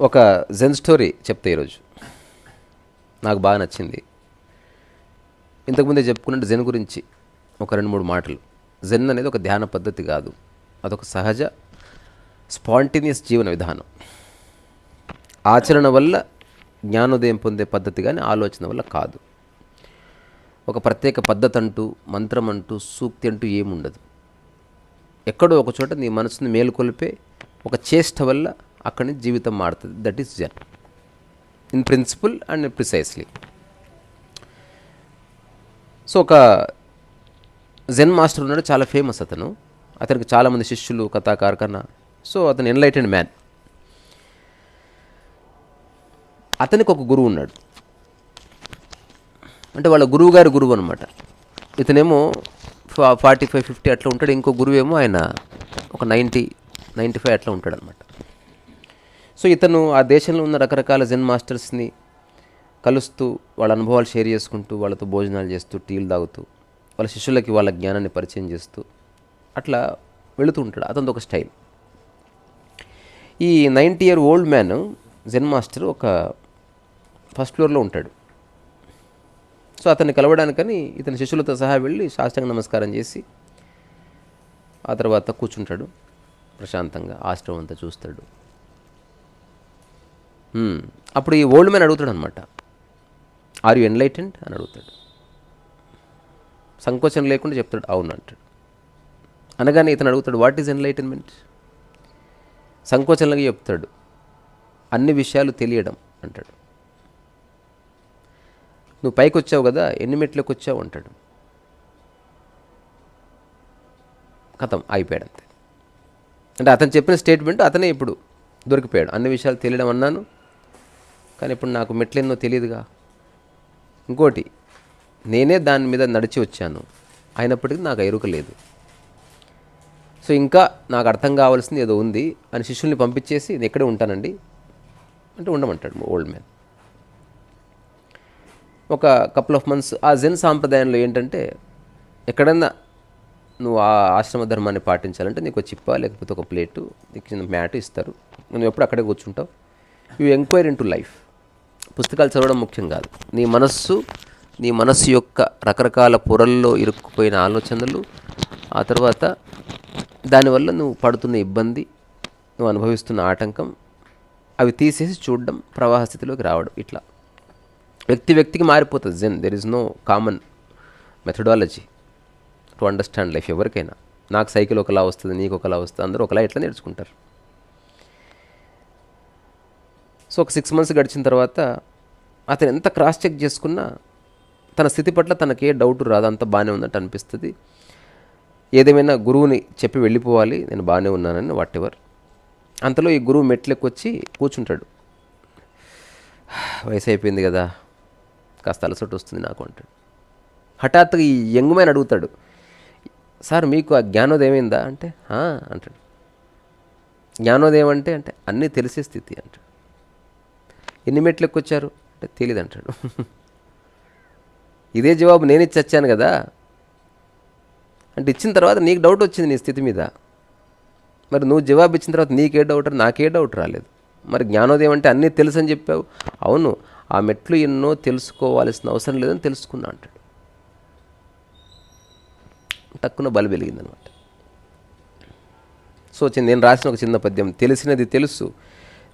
ఒక జెన్ స్టోరీ చెప్తే ఈరోజు. నాకు బాగా నచ్చింది. ఇంతకుముందే చెప్పుకున్నట్టు జెన్ గురించి ఒక రెండు మూడు మాటలు. జెన్ అనేది ఒక ధ్యాన పద్ధతి కాదు. అదొక సహజ స్పాంటేనియస్ జీవన విధానం. ఆచరణ వల్ల జ్ఞానోదయం పొందే పద్ధతి కానీ ఆలోచన వల్ల కాదు. ఒక ప్రత్యేక పద్ధతి అంటూ మంత్రం అంటూ సూక్తి అంటూ ఏముండదు. ఎక్కడో ఒక చోట నీ మనసుని మేలుకొల్పే ఒక చేష్ట వల్ల అక్కడి నుంచి జీవితం మారుతుంది. That is Zen. In principle and precisely so ఒక జెన్ మాస్టర్ ఉన్నాడు చాలా ఫేమస్ అతను. అతనికి చాలామంది శిష్యులు కథా కన్నా సో అతను ఎన్లైటెడ్ మ్యాన్ అతనికి ఒక గురువు ఉన్నాడు. అంటే వాళ్ళ గురువు గారి గురువు అనమాట ఇతనేమో ఫార్టీ ఫైవ్ ఫిఫ్టీ అట్లా ఉంటాడు. ఇంకో గురువు ఏమో ఆయన ఒక నైంటీ నైంటీ ఫైవ్ అట్లా ఉంటాడు అనమాట సో ఇతను ఆ దేశంలో ఉన్న రకరకాల జెన్ మాస్టర్స్ని కలుస్తూ వాళ్ళ అనుభవాలు షేర్ చేసుకుంటూ వాళ్ళతో భోజనాలు చేస్తూ టీలు తాగుతూ వాళ్ళ శిష్యులకి వాళ్ళ జ్ఞానాన్ని పరిచయం చేస్తూ అట్లా వెళుతూ ఉంటాడు. అతనిది ఒక స్టైల్. ఈ ninety year old man Zen master ఒక ఫస్ట్ ఫ్లోర్లో ఉంటాడు. సో అతన్ని కలవడానికని ఇతని శిష్యులతో సహా వెళ్ళి సాష్టాంగ నమస్కారం చేసి ఆ తర్వాత కూర్చుంటాడు. ప్రశాంతంగా ఆశ్రమం అంతా చూస్తాడు. అప్పుడు ఈ ఓల్డ్ మ్యాన్ అడుగుతాడు అనమాట ఆర్ యు ఎన్లైటెండ్ అని అడుగుతాడు. సంకోచం లేకుండా చెప్తాడు. అవును అంటాడు. అనగానే ఇతను అడుగుతాడు వాట్ ఈజ్ ఎన్లైటన్మెంట్ సంకోచంలాగా చెప్తాడు. అన్ని విషయాలు తెలియడం అంటాడు. నువ్వు పైకి వచ్చావు కదా ఎన్ని మెట్లకు వచ్చావు అంటాడు. కథం అయిపోయాడు అంతే అంటే అతను చెప్పిన స్టేట్మెంట్ అతనే ఇప్పుడు దొరికిపోయాడు. అన్ని విషయాలు తెలియడం అన్నాను కానీ ఇప్పుడు నాకు మెట్లెన్నో తెలియదుగా. ఇంకోటి నేనే దాని మీద నడిచి వచ్చాను. అయినప్పటికీ నాకు ఎరుక లేదు. సో ఇంకా నాకు అర్థం కావాల్సింది ఏదో ఉంది అని శిష్యుల్ని పంపించేసి నేను ఎక్కడే ఉంటానండి అంటే ఉండమంటాడు ఓల్డ్ మ్యాన్. ఒక కపుల్ ఆఫ్ మంత్స్ ఆ జెన్ సాంప్రదాయంలో ఏంటంటే ఎక్కడన్నా నువ్వు ఆ ఆశ్రమ ధర్మాన్ని పాటించాలంటే నీకు ఒక చిప్ప లేకపోతే ఒక ప్లేటు నీకు చిన్న మ్యాట్ ఇస్తారు. నువ్వు ఎప్పుడు అక్కడే కూర్చుంటావు. You enquire into life పుస్తకాలు చదవడం ముఖ్యం కాదు. నీ మనస్సు నీ మనస్సు యొక్క రకరకాల పొరల్లో ఇరుక్కుపోయిన ఆలోచనలు ఆ తర్వాత దానివల్ల నువ్వు పడుతున్న ఇబ్బంది నువ్వు అనుభవిస్తున్న ఆటంకం అవి తీసేసి చూడడం ప్రవాహ స్థితిలోకి రావడం ఇట్లా. వ్యక్తి వ్యక్తికి మారిపోతుంది. Zen there is no common methodology to understand life ఎవరికైనా. నాకు సైకిల్ ఒకలా వస్తుంది నీకు ఒకలా వస్తుంది అందరూ ఒకలా ఎట్లా నేర్చుకుంటారు? సో ఒక సిక్స్ మంత్స్ గడిచిన తర్వాత అతను ఎంత క్రాస్ చెక్ చేసుకున్నా తన స్థితి పట్ల తనకే డౌట్ రాదు అంత బాగానే ఉన్నట్టు అనిపిస్తుంది. ఏదేమైనా గురువుని చెప్పి వెళ్ళిపోవాలి నేను బాగానే ఉన్నానని వాట్ ఎవర్ అంతలో ఈ గురువు మెట్లెక్కొచ్చి కూర్చుంటాడు. వయసు అయిపోయింది కదా. కాస్త అలసట వస్తుంది నాకు అంటాడు. హఠాత్తుగా ఈ యంగ్ మ్యాన్ అడుగుతాడు సార్ మీకు ఆ జ్ఞానోదయమైందా అంటే అంటాడు. జ్ఞానోదయం అంటే అంటే అన్నీ తెలిసే స్థితి అంటాడు. ఎన్ని మెట్లు ఎక్కొచ్చారు? అంటే తెలియదు అంటాడు. ఇదే జవాబు నేను ఇచ్చి వచ్చాను కదా. అంటే ఇచ్చిన తర్వాత నీకు డౌట్ వచ్చింది నీ స్థితి మీద. మరి నువ్వు జవాబు ఇచ్చిన తర్వాత నీకే డౌట్ నాకే డౌట్ రాలేదు. మరి జ్ఞానోదయం అంటే అన్నీ తెలుసు అని చెప్పావు. అవును ఆ మెట్లు ఎన్నో తెలుసుకోవాల్సిన అవసరం లేదని తెలుసుకున్నా అంటాడు. టక్కున బలి వెలిగిందనమాట. సో చిన్న నేను రాసిన ఒక చిన్న పద్యం తెలిసినది తెలుసు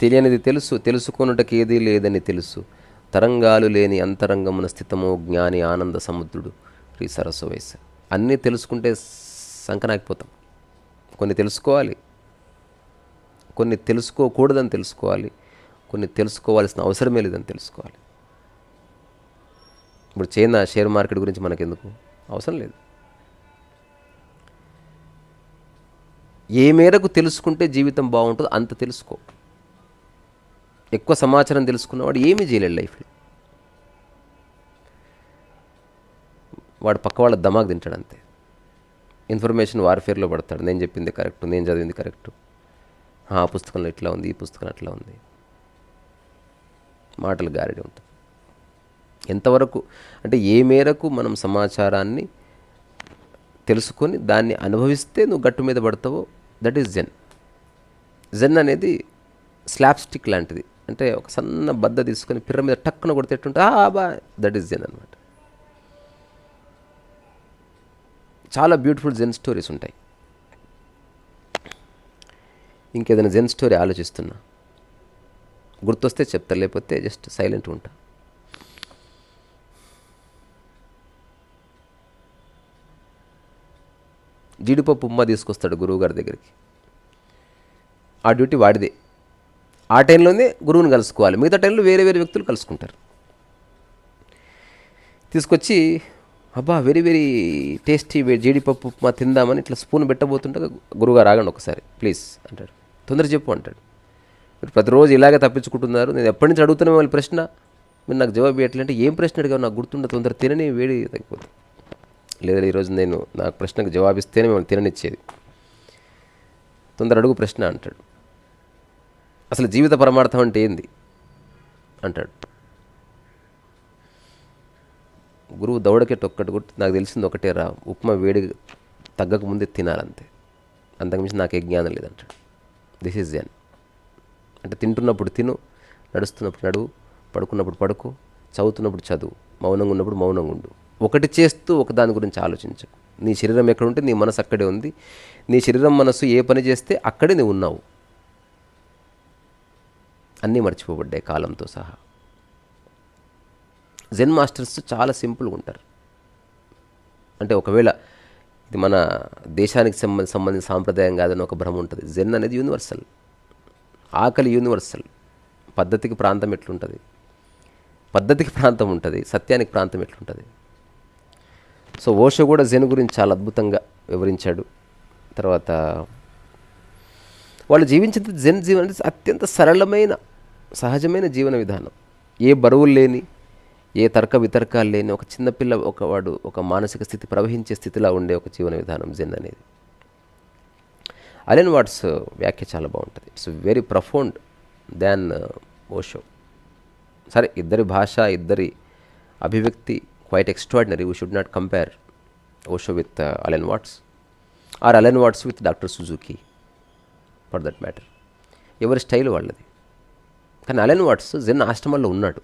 తెలియనిది తెలుసు తెలుసుకొనుటకు ఏదీ లేదని తెలుసు. తరంగాలు లేని అంతరంగమున స్థితమో జ్ఞాని ఆనంద సముద్రుడు శ్రీ సరస్సు వయసు అన్నీ తెలుసుకుంటే సంకనాకిపోతాం. కొన్ని తెలుసుకోవాలి కొన్ని తెలుసుకోకూడదని తెలుసుకోవాలి. కొన్ని తెలుసుకోవాల్సిన అవసరమే లేదని తెలుసుకోవాలి. ఇప్పుడు చైనా షేర్ మార్కెట్ గురించి మనకెందుకు? అవసరం లేదు. ఏ మేరకు తెలుసుకుంటే జీవితం బాగుంటుందో అంత తెలుసుకో. ఎక్కువ సమాచారం తెలుసుకున్నవాడు ఏమీ చేయలేడు లైఫ్లో వాడు పక్క వాళ్ళ దమాక్ తింటాడు అంతే. ఇన్ఫర్మేషన్ వార్ఫేర్లో పడతాడు. నేను చెప్పింది కరెక్ట్ నేను చదివింది కరెక్ట్. ఆ పుస్తకంలో ఇట్లా ఉంది ఈ పుస్తకం అట్లా ఉంది. మాటలు గారడి ఉంటుంది ఎంతవరకు అంటే ఏ మేరకు మనం సమాచారాన్ని తెలుసుకొని దాన్ని అనుభవిస్తే నువ్వు గట్టు మీద పడతావో దట్ ఈస్ జెన్ జెన్ అనేది స్లాబ్ స్టిక్ లాంటిది. అంటే ఒక సన్న బద్ద తీసుకొని పిర్ర మీద టక్కున కొడితే ఎట్టుంటే ఆ బా దట్ ఈస్ జెన్ అనమాట చాలా బ్యూటిఫుల్ జెన్ స్టోరీస్ ఉంటాయి. ఇంకేదైనా జెన్ స్టోరీ ఆలోచిస్తున్నా. గుర్తొస్తే చెప్తా లేకపోతే జస్ట్ సైలెంట్ ఉంటా. జీడిపప్పు ఉమ్మ తీసుకొస్తాడు గురువుగారి దగ్గరికి. ఆ డ్యూటీ వాడిదే. ఆ టైంలోనే గురువుని కలుసుకోవాలి. మిగతా టైంలో వేరే వేరే వ్యక్తులు కలుసుకుంటారు. తీసుకొచ్చి అబ్బా వెరీ వెరీ టేస్టీ జీడిపప్పు ఉప్మా తిందామని ఇట్లా స్పూన్ పెట్టబోతుంటే గురువుగారు ఆగండి ఒకసారి ప్లీజ్ అంటాడు. తొందర చెప్పు అంటాడు. మీరు ప్రతిరోజు ఇలాగే తప్పించుకుంటున్నారు నేను ఎప్పటి నుంచి అడుగుతున్నా మిమ్మల్ని ప్రశ్న? మీరు నాకు జవాబు ఇవ్వట్లంటే ఏం ప్రశ్న అడిగారు నాకు గుర్తుండదు తొందర తినని వేడి తగ్గిపోతుంది. లేదా ఈరోజు నేను నాకు ప్రశ్నకు జవాబిస్తేనే మిమ్మల్ని తిననిచ్చేది. తొందర అడుగు ప్రశ్న అంటాడు. అసలు జీవిత పరమార్థం అంటే ఏంది? అంటాడు. గురువు దౌడకెట్ ఒక్కటి కూడా నాకు తెలిసింది ఒకటే రా ఉప్మా వేడి తగ్గక ముందే తినాలంతే. అంతకుమించి ఏ జ్ఞానం లేదంటాడు. దిస్ ఈజ్ జన్ అంటే తింటున్నప్పుడు తిను నడుస్తున్నప్పుడు నడువు పడుకున్నప్పుడు పడుకో చదువుతున్నప్పుడు చదువు మౌనంగా ఉన్నప్పుడు మౌనంగా ఉండు. ఒకటి చేస్తూ ఒక దాని గురించి ఆలోచించు. నీ శరీరం ఎక్కడ ఉంటే నీ మనసు అక్కడే ఉంది. నీ శరీరం మనసు ఏ పని చేస్తే అక్కడే నువ్వు ఉన్నావు. అన్నీ మర్చిపోబడ్డాయి కాలంతో సహా. జెన్ మాస్టర్స్ చాలా సింపుల్గా ఉంటారు. అంటే ఒకవేళ ఇది మన దేశానికి సంబంధ సంబంధించిన సాంప్రదాయం కాదని ఒక భ్రమ ఉంటుంది. జెన్ అనేది యూనివర్సల్ ఆకలి యూనివర్సల్ పద్ధతికి ప్రాంతం ఎట్లుంటుంది? పద్ధతికి ప్రాంతం ఉంటుంది. సత్యానికి ప్రాంతం ఎట్లుంటుంది? సో ఓషో కూడా జెన్ గురించి చాలా అద్భుతంగా వివరించాడు. తర్వాత వాళ్ళు జీవించేది జెన్ జీవనం అత్యంత సరళమైన సహజమైన జీవన విధానం. ఏ బరువులు లేని ఏ తర్క వితర్కాలు లేని ఒక చిన్నపిల్ల ఒకవాడు ఒక మానసిక స్థితి ప్రవహించే స్థితిలా ఉండే ఒక జీవన విధానం జెన్ అనేది. అలెన్ వాట్స్ వ్యాఖ్య చాలా బాగుంటుంది. It's very profound than Osho సరే ఇద్దరి భాష ఇద్దరి అభివ్యక్తి quite extraordinary we should not compare Osho with Alan Watts. Or Alan Watts with doctor Suzuki for that matter ఎవరి స్టైల్ వాళ్ళది. కానీ అలెన్ వాట్స్ జెన్ ఆశ్రమంలో ఉన్నాడు.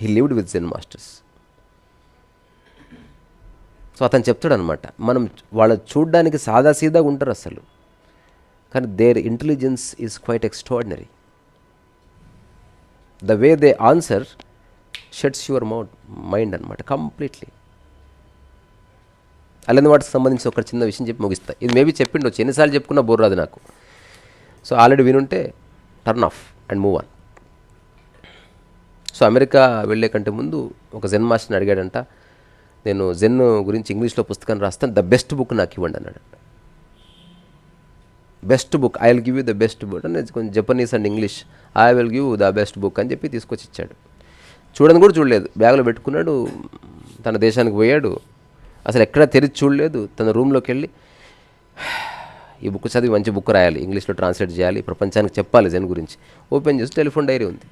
He lived with Zen masters so అతను చెప్తాడు అనమాట మనం వాళ్ళు చూడడానికి సాదాసీదాగా ఉంటారు అసలు. కానీ their intelligence is quite extraordinary the way they answer shuts your mouth mind అనమాట కంప్లీట్లీ అలాంటి వాటికి సంబంధించి ఒక చిన్న విషయం చెప్పి ముగిస్తా. ఇది మేబీ చెప్పిండొచ్చు ఎన్నిసార్లు చెప్పుకున్నా బోర్ రాదు నాకు. So already వినుంటే turn off and move on so America వెళ్ళే కంటే ముందు ఒక జెన్ మాస్టర్ని అడిగాడంట నేను జెన్ గురించి ఇంగ్లీష్లో పుస్తకాన్ని రాస్తాను ద బెస్ట్ బుక్ నాకు ఇవ్వండి అన్నాడు best book I will give you the best book అని కొంచెం Japanese and English I will give the best book అని చెప్పి తీసుకొచ్చి ఇచ్చాడు. చూడని కూడా చూడలేదు. బ్యాగ్లో పెట్టుకున్నాడు తన దేశానికి పోయాడు. అసలు ఎక్కడా తెరిచి చూడలేదు. తన రూమ్లోకి వెళ్ళి ఈ బుక్ చదివి మంచి బుక్ రాయాలి ఇంగ్లీష్లో ట్రాన్స్లేట్ చేయాలి ప్రపంచానికి చెప్పాలి జెన్ గురించి. ఓపెన్ చేసి టెలిఫోన్ డైరీ ఉంది.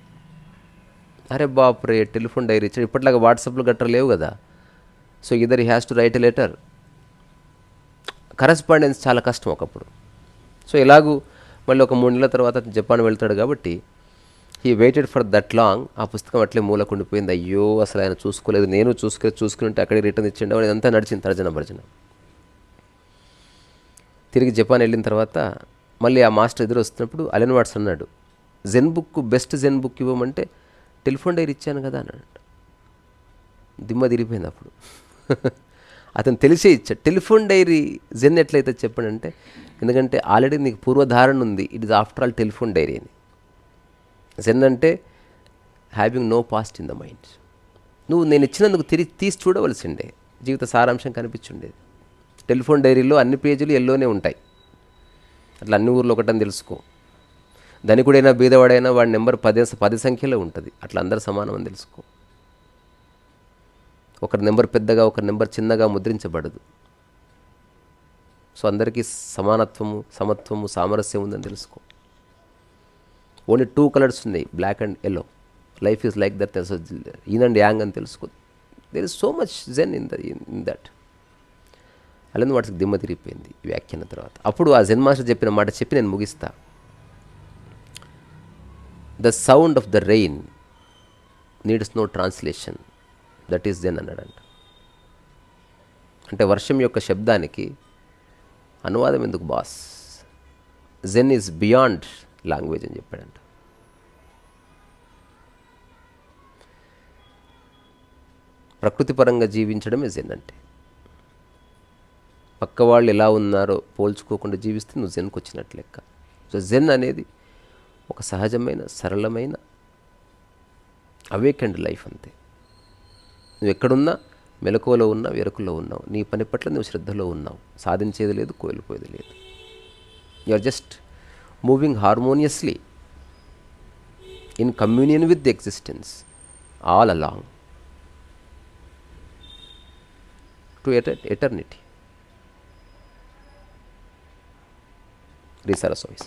అరే బాపురే టెలిఫోన్ డైరీ ఇచ్చాడు. ఇప్పటిలాగా వాట్సాప్లో గట్రా లేవు కదా. So either has to write a letter correspondence చాలా కష్టం ఒకప్పుడు. సో ఇలాగూ మళ్ళీ ఒక మూడు నెలల తర్వాత జపాన్ వెళ్తాడు కాబట్టి he waited for that long ఆ పుస్తకం అట్లే మూలకుండిపోయింది అయ్యో అసలు ఆయన చూసుకోలేదు. నేను చూసుకుని చూసుకుంటే అక్కడికి రిటర్న్ ఇచ్చిండు. అని అంతా నడిచింది తర్జన భర్జన. తిరిగి జపాన్ వెళ్ళిన తర్వాత మళ్ళీ ఆ మాస్టర్ ఎదురు వస్తున్నప్పుడు అలెన్ వాట్స్ అన్నాడు Zen book best Zen book ఇవ్వమంటే టెలిఫోన్ డైరీ ఇచ్చాను కదా అని దిమ్మ తిరిగిపోయింది అప్పుడు. అతను తెలిసే ఇచ్చాడు టెలిఫోన్ డైరీ జెన్ ఎట్లయితే చెప్పాడంటే ఎందుకంటే ఆల్రెడీ నీకు పూర్వధారణ ఉంది. It is after all telephone diary అని. జెన్ అంటే having no past in the mind నువ్వు నేను ఇచ్చినందుకు తిరిగి తీసి చూడవలసిండే జీవిత సారాంశం కనిపించుండేది. టెలిఫోన్ డైరీలో అన్ని పేజీలు ఎల్లోనే ఉంటాయి. అట్లా అన్ని ఊర్లో ఒకటని తెలుసుకో. ధనికుడైనా బీదవాడైనా వాడి నెంబర్ పది పది సంఖ్యలో ఉంటుంది. అట్లా అందరు సమానం అని తెలుసుకో. ఒకరి నెంబర్ పెద్దగా ఒకరి నెంబర్ చిన్నగా ముద్రించబడదు. సో అందరికీ సమానత్వము సమత్వము సామరస్యం ఉందని తెలుసుకో. ఓన్లీ టూ కలర్స్ ఉన్నాయి black and yellow. Life is like that తెలుసు. ఈన్ అండ్ యాంగ్ అని తెలుసుకో. There is so much Zen in the in that అలానే వాటికి దిమ్మ తిరిగిపోయింది వ్యాఖ్యాన తర్వాత. అప్పుడు ఆ జెన్ మాస్టర్ చెప్పిన మాట చెప్పి నేను ముగిస్తా. The sound of the rain needs no translation. That is Zen అన్నాడంట అంటే. వర్షం యొక్క శబ్దానికి అనువాదం ఎందుకు boss? Zen is beyond language అని చెప్పాడంట. ప్రకృతిపరంగా జీవించడమే జెన్ అంటే. పక్క వాళ్ళు ఎలా ఉన్నారో పోల్చుకోకుండా జీవిస్తే నువ్వు జెన్కి వచ్చినట్టు లెక్క. సో జెన్ అనేది ఒక సహజమైన సరళమైన అవేకెండ్ లైఫ్ అంతే. నువ్వు ఎక్కడున్నా మెలకువలో ఉన్నా వెరుకులో ఉన్నావు నీ పని పట్ల నువ్వు శ్రద్ధలో ఉన్నావు. సాధించేది లేదు కోల్పోయేది లేదు. You are just moving harmoniously in communion with the existence all along to eternity రీసారా Soyuz